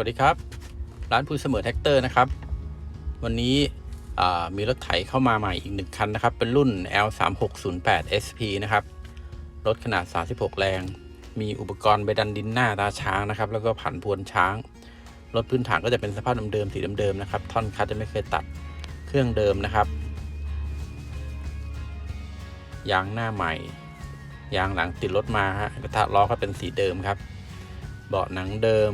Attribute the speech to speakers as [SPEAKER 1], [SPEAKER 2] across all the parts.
[SPEAKER 1] วัสดีครับ ร้านพูนเสมอแท็กเตอร์นะครับ วันนี้มีรถไถเข้ามาใหม่อีกหนึ่งคันนะครับ เป็นรุ่น L3608 SP นะครับ รถขนาด 36 แรง มีอุปกรณ์ใบดันดินหน้าตาช้างนะครับ แล้วก็ผันพวนช้าง รถพื้นฐานก็จะเป็นสภาพเดิมๆสีเดิมๆนะครับ ท่อนคัดจะไม่เคยตัด เครื่องเดิมนะครับ ยางหน้าใหม่ ยางหลังติดรถมาฮะกระทะล้อก็เป็นสีเดิมครับ เบาะหนังเดิม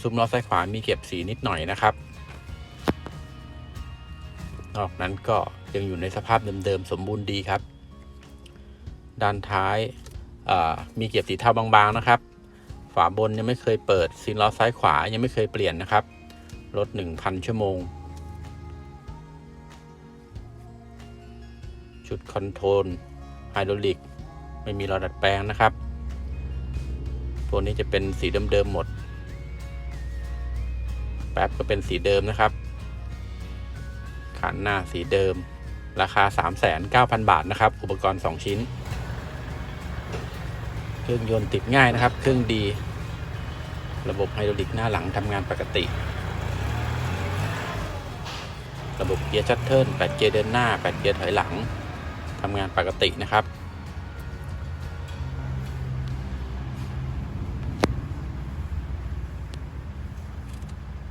[SPEAKER 1] ซุ้มล้อซ้ายขวามีเก็บสีนิดหน่อยนะครับ นอกนั้นก็ยังอยู่ในสภาพเดิมๆสมบูรณ์ดีครับ ด้านท้ายมีเก็บสีเทาบางๆนะครับ ฝาบนยังไม่เคยเปิดซีนล้อซ้ายขวายังไม่เคยเปลี่ยนนะครับรถ 1,000 ชั่วโมง ชุดคอนโทรลไฮดรอลิก ไม่มีรอดัดแปลงนะครับ ตัวนี้จะเป็นสีเดิมๆหมด ป๊บก็เป็นสีเดิมนะครับ ขันหน้าสีเดิม ราคา 39,000 บาทนะครับ อุปกรณ์ 2 ชิ้น เครื่องยนต์ติดง่ายนะครับ เครื่องดี ระบบไฮดรอลิกหน้าหลังทำงานปกติ ระบบเกียร์ชัตเทิล8เกียร์เดินหน้า 8 เกียร์ถอยหลังทำงานปกตินะครับ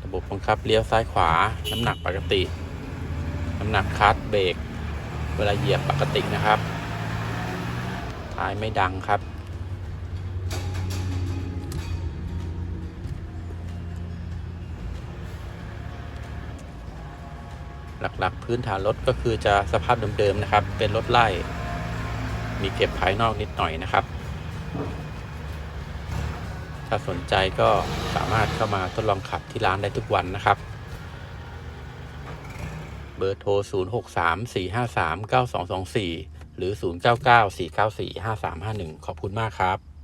[SPEAKER 1] ระบบบังคับเลี้ยวซ้ายขวา น้ำหนักปกติ น้ำหนักคลัตช์เบรกเวลาเหยียบปกตินะครับ ท้ายไม่ดังครับ หลักๆพื้นฐานรถก็คือจะสภาพเดิมๆนะครับ เป็นรถไล่ มีเก็บภายนอกนิดหน่อยนะครับ ถ้าสนใจก็สามารถเข้ามาทดลองขับที่ร้านได้ทุกวันนะครับ เบอร์โทร 0634539224 หรือ 0994945351 ขอบคุณมากครับ